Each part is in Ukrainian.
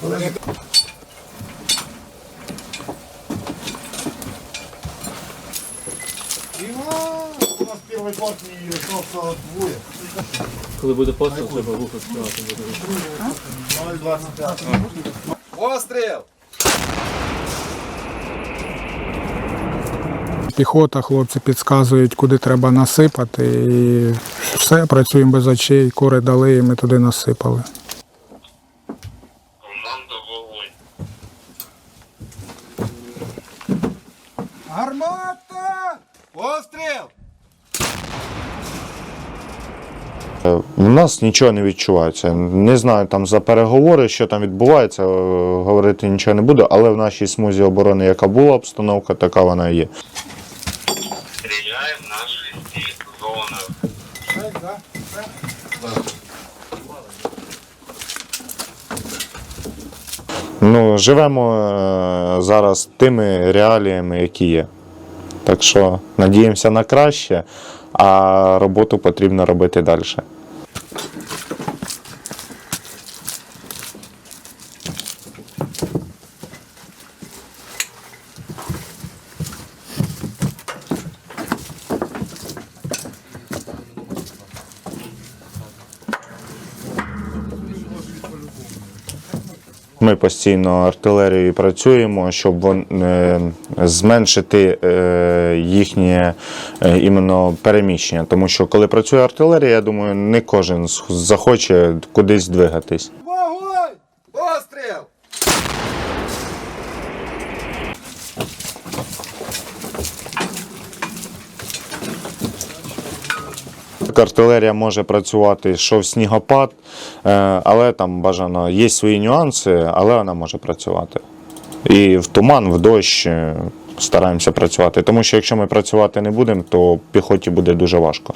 Подожди. У нас перший год не рисовка двоє. Коли буде постріл, треба рухати. 0,25. Остріл! Піхота, хлопці підказують, куди треба насипати. І все, працюємо без очей, кори дали, і ми туди насипали. Команда вогонь. Гармата! Постріл! У нас нічого не відчувається. Не знаю там за переговори, що там відбувається, е, говорити нічого не буду, але в нашій смузі оборони, яка була обстановка, така вона і є. Стріляємо на шести зонах. Ну, живемо е, зараз тими реаліями, які є. Так що надіємося на краще, а роботу потрібно робити далі. Ми постійно артилерією працюємо, щоб е, зменшити е, їхнє е, іменно переміщення. Тому що коли працює артилерія, я думаю, не кожен захоче кудись двигатись. Вогонь! Постріл! Так, Артилерія може працювати, що в снігопад, е, але там бажано є свої нюанси, але вона може працювати. І в туман, в дощ е, стараємося працювати. Тому що якщо ми працювати не будемо, то піхоті буде дуже важко.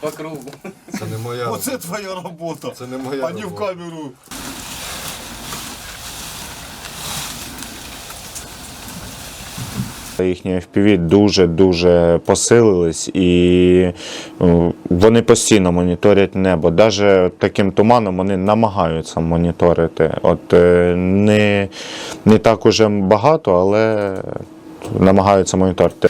По кругу. Це не моя. Оце твоя робота. Це не моя. А не в робота. камеру. Їхні FPV дуже-дуже посилились і е, вони постійно моніторять небо. Навіть таким туманом вони намагаються моніторити. От е, не, не так уже багато, але намагаються моніторити.